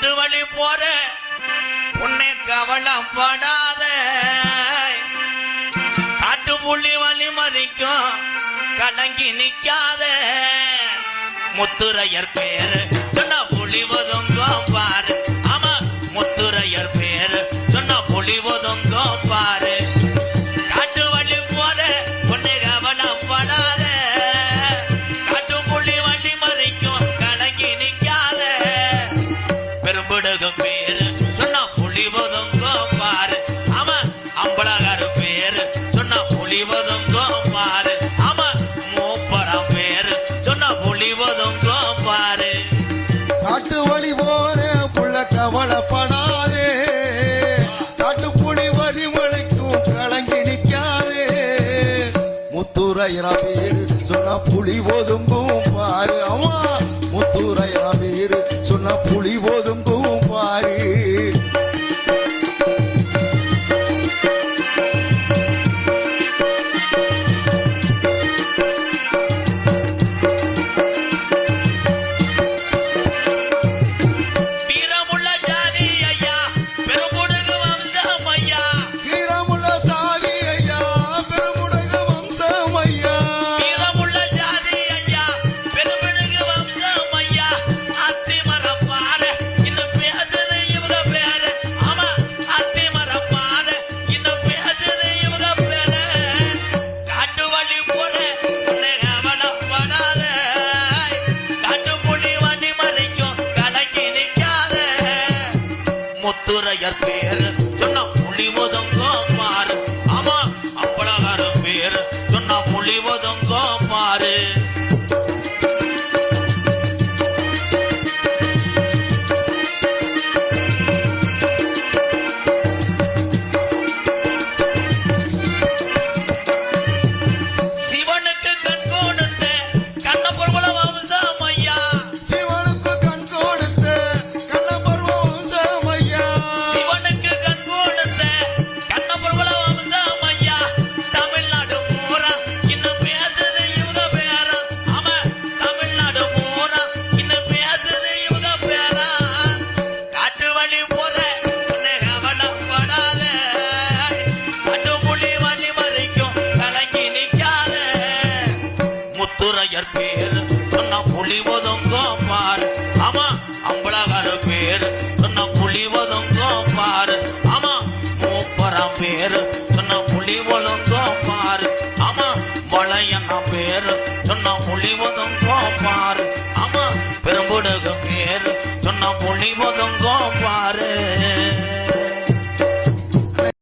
காட்டு வழி போற உன்னை கவலைப்படாத. காட்டு புள்ளி வழி மறிக்கும் கலங்கி நிக்காத. முத்துரையர் பேரு சொன்ன புலி ஒதுங்கும் பாரு. ஆமா முத்துரையர் அம்புடகு பேரு. சொன்னா புலி ஒதுங்கோ பாரு. ஆமா அம்பளகாரு பேரு. சொன்னா புலி ஒதுங்கோ பாரு. ஆமா மூப்பரம் பேரு. சொன்னா புலி ஒதுங்கோ பாரு. காட்டு வழி போற புள்ள கவலைப்படாதே. காட்டு புலி வரி மழைக்கும் கலங்கி நிற்காதே முத்துரையிற பேரு. ஒதுங்கும் பாரு. ஆமா துறையர் பேரு பழையன பேரு. சொன்ன புளிவதும் கோப்பாரு ஆமா பெரும்புடுக பேரு சொன்ன புளிவதும் கோ